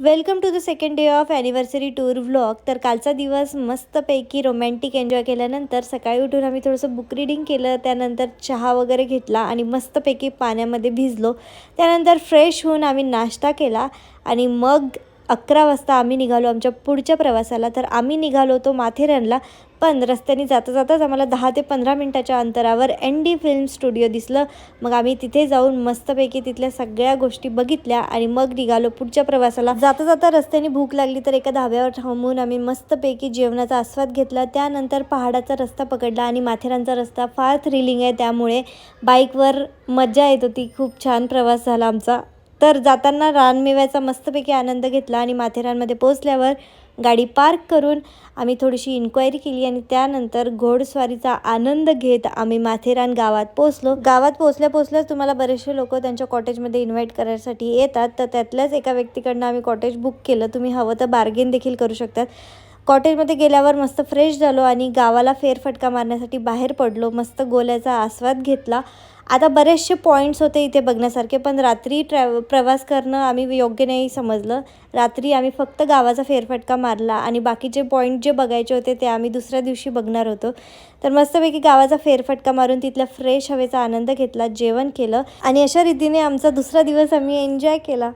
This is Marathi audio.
Welcome to the second day of anniversary tour vlog तर कालचा दिवस मस्तपैकी रोमॅन्टिक एन्जॉय केल्यानंतर सकाळी उठून आम्ही थोडंसं बुक रिडिंग केलं त्यानंतर चहा वगैरे घेतला आणि मस्तपैकी पाण्यामध्ये भिजलो. त्यानंतर फ्रेश होऊन आम्ही नाश्ता केला आणि मग अकरा वाजता आम्ही निघालो आमच्या पुढच्या प्रवासाला. तर आम्ही निघालो होतो माथेरानला. पण रस्त्याने जाता जाताच आम्हाला दहा ते पंधरा मिनटाच्या अंतरावर एन डी फिल्म स्टुडिओ दिसलं. मग आम्ही तिथे जाऊन मस्तपैकी तिथल्या सगळ्या गोष्टी बघितल्या आणि मग निघालो पुढच्या प्रवासाला. जाता जाता रस्त्याने भूक लागली तर एका धाब्यावर थांबून आम्ही मस्तपैकी जेवणाचा आस्वाद घेतला. त्यानंतर पहाडाचा रस्ता पकडला आणि माथेरानचा रस्ता फार थ्रिलिंग आहे. त्यामुळे बाईकवर मजा येत होती. खूप छान प्रवास झाला आमचा. तर जाताना रानमेव्याचा मस्तपैकी आनंद घेतला आणि माथेरानमध्ये पोहोचल्यावर गाडी पार्क करून आम्ही थोडीशी इन्क्वायरी केली आणि त्यानंतर घोडस्वारीचा आनंद घेत आम्ही माथेरान गावात पोहोचलो. गावात पोहोचल्या पोहोचल्याच तुम्हाला बरेचसे लोक त्यांच्या कॉटेजमध्ये इन्व्हाइट करायसाठी येतात. तर त्यातल्याच एका व्यक्तीकडनं आम्ही कॉटेज बुक केलं. तुम्ही हवं तर बार्गेन देखील करू शकतात. कॉटेजमध्ये गेल्यावर मस्त फ्रेश झालो आणि गावाला फेरफटका मारण्यासाठी बाहेर पडलो. मस्त गोल्याचा आस्वाद घेतला. आता बरेचसे पॉईंट्स होते इथे बघण्यासारखे पण रात्री ट्रॅव प्रवास करणं आम्ही योग्य नाही समजलं. रात्री आम्ही फक्त गावाचा फेरफटका मारला आणि बाकीचे पॉईंट जे बघायचे होते ते आम्ही दुसऱ्या दिवशी बघणार होतो. तर मस्तपैकी गावाचा फेरफटका मारून तिथल्या फ्रेश हवेचा आनंद घेतला जेवण केलं आणि अशा रीतीने आमचा दुसरा दिवस आम्ही एन्जॉय केला.